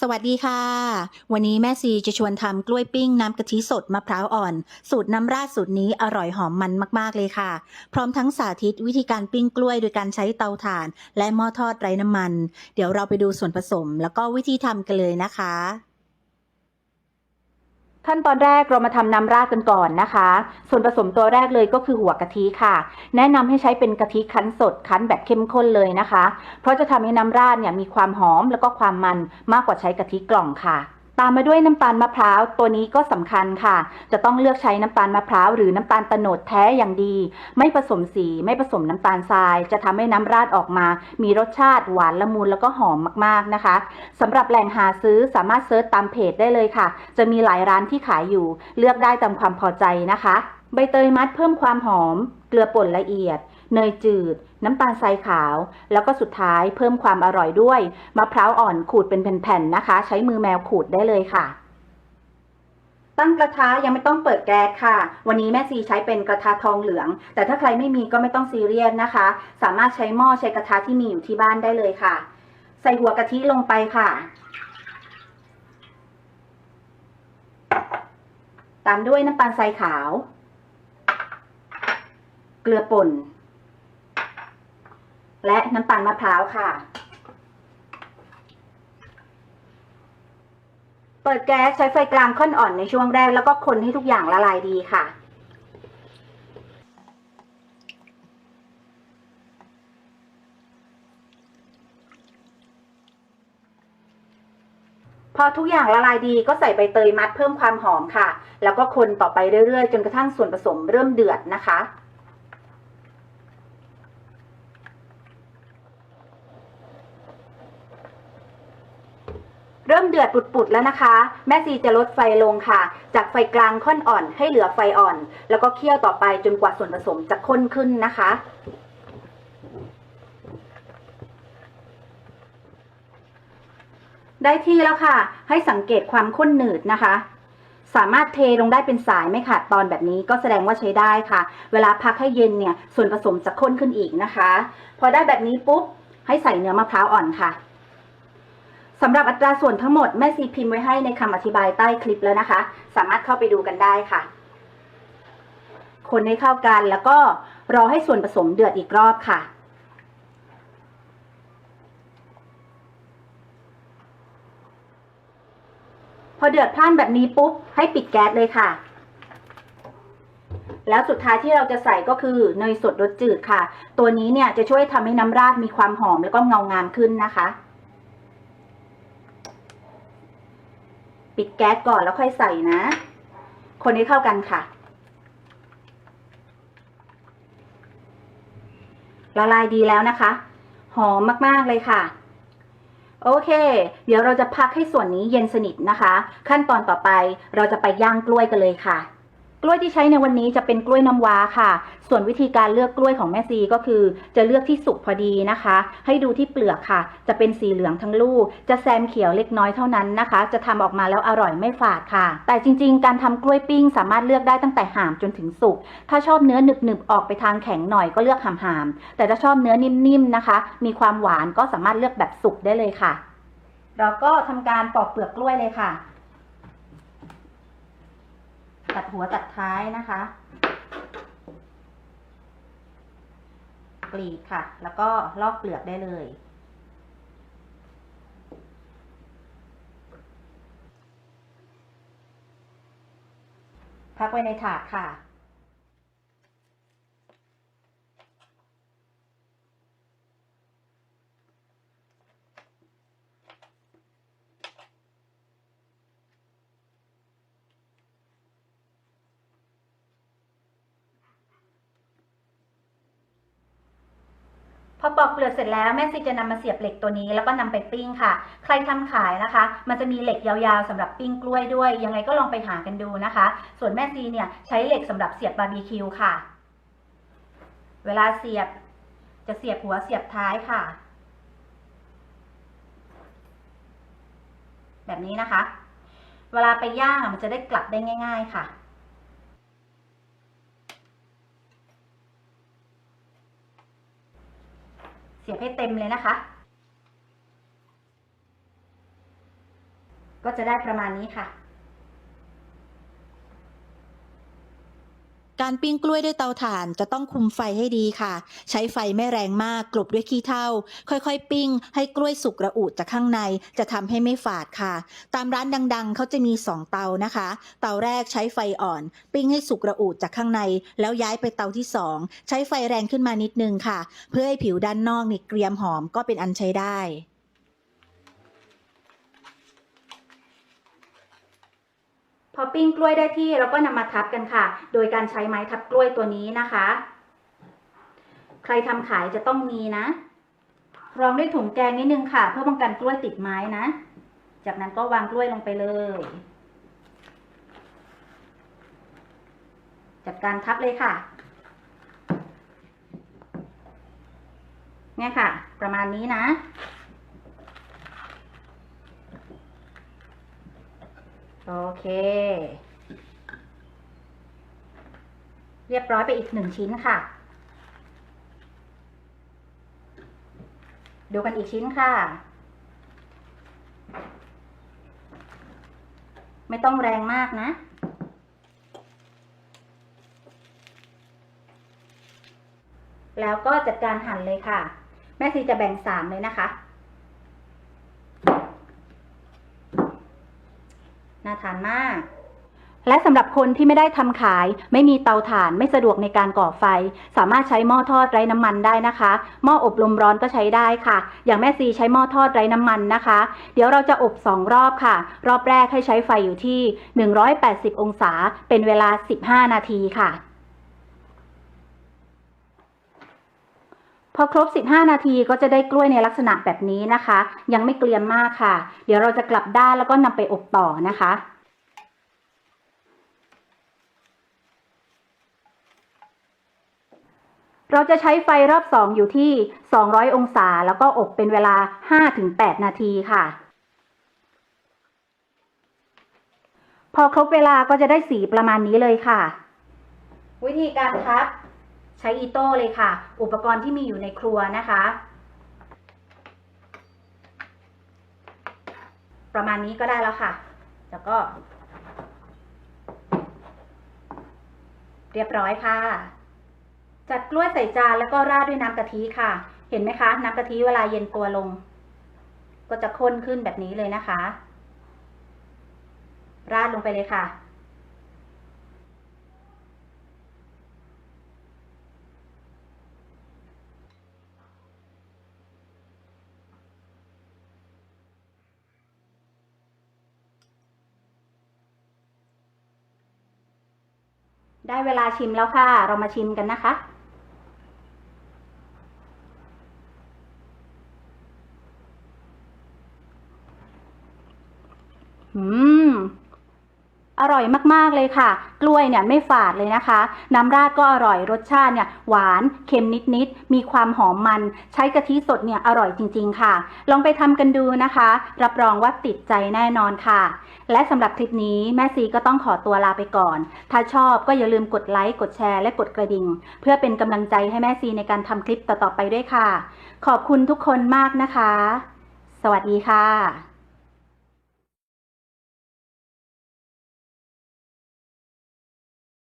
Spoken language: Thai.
สวัสดีค่ะ วันนี้แม่ซีจะชวนทำกล้วยปิ้งน้ำกะทิสดมะพร้าวอ่อน สูตรน้ำราดสูตรนี้อร่อยหอมมันมากๆเลยค่ะ พร้อมทั้งสาธิตวิธีการปิ้งกล้วยโดยการใช้เตาถ่าน และหม้อทอดไร้น้ำมัน เดี๋ยวเราไปดูส่วนผสม แล้วก็วิธีทำกันเลยนะคะ ขั้นตอนแรกเรามาทำน้ำราดกันก่อนนะคะ ส่วนผสมตัวแรกเลยก็คือหัวกะทิค่ะ แนะนำให้ใช้เป็นกะทิคั้นสดคั้นแบบเข้มข้นเลยนะคะ เพราะจะทำให้น้ำราดเนี่ยมีความหอมแล้วก็ความมันมากกว่าใช้กะทิกล่องค่ะ ตามมาด้วยน้ำตาลมะพร้าวตัวนี้ก็สำคัญค่ะ จะต้องเลือกใช้น้ำตาลมะพร้าวหรือน้ำตาลตะโนดแท้อย่างดี ไม่ผสมสี ไม่ผสมน้ำตาลทราย จะทำให้น้ำราดออกมา มีรสชาติหวานละมุนแล้วก็หอมมากๆนะคะสำหรับแหล่งหาซื้อสามารถเซิร์ชตามเพจได้เลยค่ะ จะมีหลายร้านที่ขายอยู่ เลือกได้ตามความพอใจนะคะ ใบเตยมัดเพิ่มความหอม เกลือป่นละเอียด เนยจืด น้ำตาลทรายขาว แล้วก็สุดท้ายเพิ่มความอร่อยด้วย มะพร้าวอ่อนขูดเป็นแผ่นๆนะคะ ใช้มือแมวขูดได้เลยค่ะ ตั้งกระทะยังไม่ต้องเปิดแก๊สค่ะ วันนี้แม่ซีใช้เป็นกระทะทองเหลือง แต่ถ้าใครไม่มีก็ไม่ต้องซีเรียสนะคะ สามารถใช้หม้อใช้กระทะที่มีอยู่ที่บ้านได้เลยค่ะ ใส่หัวกะทิลงไปค่ะตามด้วยน้ำตาลทรายขาว เกลือป่น และน้ำตาลมะพร้าวค่ะ เปิดแก๊สใช้ไฟกลางค่อนอ่อนในช่วงแรกแล้วก็คนให้ทุกอย่างละลายดีค่ะพอทุกอย่างละลายดีก็ใส่ใบเตยมัดเพิ่มความหอมค่ะ แล้วก็คนต่อไปเรื่อยๆ จนกระทั่งส่วนผสมเริ่มเดือดนะคะ เริ่มเดือดปุดๆแล้วนะคะ แม่ซีจะลดไฟลงค่ะ จากไฟกลางค่อนอ่อนให้เหลือไฟอ่อน แล้วก็เคี่ยวต่อไปจนกว่าส่วนผสมจะข้นขึ้นนะคะ ได้ที่แล้วค่ะ ให้สังเกตความข้นหนืดนะคะ สามารถเทลงได้เป็นสายไม่ขาดตอนแบบนี้ก็แสดงว่าใช้ได้ค่ะ เวลาพักให้เย็นเนี่ย ส่วนผสมจะข้นขึ้นอีกนะคะ พอได้แบบนี้ปุ๊บให้ใส่เนื้อมะพร้าวอ่อนค่ะ สำหรับอัตราส่วนทั้งหมดแม่ซีพิมพ์ไว้ให้ในคำอธิบายใต้คลิปแล้วนะคะ สามารถเข้าไปดูกันได้ค่ะ คนให้เข้ากันแล้วก็รอให้ส่วนผสมเดือดอีกรอบค่ะพอเดือดพล่านแบบนี้ปุ๊บ ให้ปิดแก๊สเลยค่ะ แล้วสุดท้ายที่เราจะใส่ก็คือเนยสดรสจืดค่ะ ตัวนี้เนี่ยจะช่วยทำให้น้ำราดมีความหอมแล้วก็เงางามขึ้นนะคะ ปิด แก๊สก่อนแล้วค่อยใส่นะ คนให้เข้ากันค่ะ ละลายดีแล้วนะคะ หอมมากๆเลยค่ะ โอเค เดี๋ยวเราจะพักให้ส่วนนี้เย็นสนิทนะคะ ขั้นตอนต่อไปเราจะไปย่างกล้วยกันเลยค่ะ ล้วยที่ใช้ในวันนี้จะเป็นกล้วยน้ำว้าค่ะ ส่วนวิธีการเลือกกล้วยของแม่ซีก็คือ จะเลือกที่สุกพอดีนะคะ ให้ดูที่เปลือกค่ะ จะเป็นสีเหลืองทั้งลูก จะแซมเขียวเล็กน้อยเท่านั้นนะคะ จะทำออกมาแล้วอร่อยไม่ฝาดค่ะ แต่จริง ๆ การทำกล้วยปิ้งสามารถเลือกได้ตั้งแต่หามจนถึงสุก ถ้าชอบเนื้อหนึบๆออกไปทางแข็งหน่อยก็เลือกห่ามๆแต่ถ้าชอบเนื้อนิ่มๆนะคะ มีความหวานก็สามารถเลือกแบบสุกได้เลยค่ะ เราก็ทำการปอกเปลือกกล้วยเลยค่ะ ตัดหัวตัดท้ายนะคะ กรีดค่ะ แล้วก็ลอกเปลือกได้เลย พักไว้ในถาดค่ะ พอปอกเปลือกเสร็จแล้วแม่ซีจะนำมาเสียบเหล็กตัวนี้ แล้วก็นำไปปิ้งค่ะ ใครทำขายนะคะ มันจะมีเหล็กยาวๆสำหรับปิ้งกล้วยด้วย ยังไงก็ลองไปหากันดูนะคะ ส่วนแม่ซีเนี่ยใช้เหล็กสำหรับเสียบบาร์บีคิวค่ะ เวลาเสียบจะเสียบหัวเสียบท้ายค่ะ แบบนี้นะคะ เวลาไปย่างมันจะได้กลับได้ง่าย ๆ ค่ะ เสียบให้เต็มเลยนะคะ ก็จะได้ประมาณนี้ค่ะ การปิ้งกล้วยด้วยเตาถ่านจะต้องคุมไฟให้ดีค่ะ ใช้ไฟไม่แรงมากกลบด้วยขี้เถ้าค่อยๆ ปิ้ง ให้กล้วยสุกระอุจากข้างในจะทำให้ไม่ฝาดค่ะ ตามร้านดังๆ เขาจะมี 2 เตานะคะ เตาแรกใช้ไฟอ่อน ปิ้งให้สุกระอุจากข้างใน แล้วย้ายไปเตาที่ 2 ใช้ไฟแรงขึ้นมานิดนึงค่ะ เพื่อให้ผิวด้านนอกนี่เกรียมหอมก็เป็นอันใช้ได้ พอปิ้งกล้วยได้ที่เราก็นำมาทับกันค่ะ โดยการใช้ไม้ทับกล้วยตัวนี้นะคะ ใครทำขายจะต้องมีนะ รองด้วยถุงแกงนิดนึงค่ะ เพื่อป้องกันกล้วยติดไม้นะ จากนั้นก็วางกล้วยลงไปเลย จัดการทับเลยค่ะเนี่ยค่ะ ประมาณนี้นะ โอเค เรียบร้อยไปอีกหนึ่งชิ้นค่ะ ดูกันอีกชิ้นค่ะ ไม่ต้องแรงมากนะแล้วก็จัดการหั่นเลยค่ะ แม่ซีจะแบ่งสามเลยนะคะ น่า ทานมาก และสำหรับคนที่ไม่ได้ทำขาย ไม่มีเตาถ่านไม่สะดวกในการก่อไฟ สามารถใช้หม้อทอดไร้น้ำมันได้นะคะ หม้ออบลมร้อนก็ใช้ได้ค่ะ อย่างแม่ซีใช้หม้อทอดไร้น้ำมันนะคะ เดี๋ยวเราจะอบสองรอบค่ะ รอบแรกให้ใช้ไฟอยู่ที่ 180 องศา เป็นเวลา 15 นาทีค่ะ พอครบ 15 นาทีก็จะได้กล้วยในลักษณะแบบนี้นะคะ ยังไม่เกรียมมากค่ะ เดี๋ยวเราจะกลับด้านแล้วก็นำไปอบต่อนะคะเราจะใช้ไฟรอบ 2 อยู่ที่ 200 องศา แล้วก็อบเป็นเวลา 5-8 นาทีค่ะ พอครบเวลาก็จะได้สีประมาณนี้เลยค่ะ วิธีการทับ ช้อีโต้เลยค่ะ อุปกรณ์ที่มีอยู่ในครัวนะคะ ประมาณนี้ก็ได้แล้วค่ะ แล้วก็ เรียบร้อยค่ะ จัดกล้วยใส่จานแล้วก็ราดด้วยน้ำกะทิค่ะ เห็นไหมคะ น้ำกะทิเวลาเย็นตัวลง ก็จะข้นขึ้นแบบนี้เลยนะคะ ราดลงไปเลยค่ะ ได้เวลาชิมแล้วค่ะ เรามาชิมกันนะคะ อืม อร่อยมากๆเลยค่ะ กล้วยเนี่ยไม่ฝาดเลยนะคะ น้ำราดก็อร่อยรสชาติเนี่ยหวานเค็มนิดๆมีความหอมมัน ใช้กะทิสดเนี่ยอร่อยจริง ๆ ค่ะ ลองไปทำกันดูนะคะ รับรองว่าติดใจแน่นอนค่ะ และสำหรับคลิปนี้แม่ซีก็ต้องขอตัวลาไปก่อน ถ้าชอบก็อย่าลืมกดไลค์กดแชร์และกดกระดิ่ง เพื่อเป็นกำลังใจให้แม่ซีในการทำคลิปต่อๆไปด้วยค่ะ ขอบคุณทุกคนมากนะคะ สวัสดีค่ะ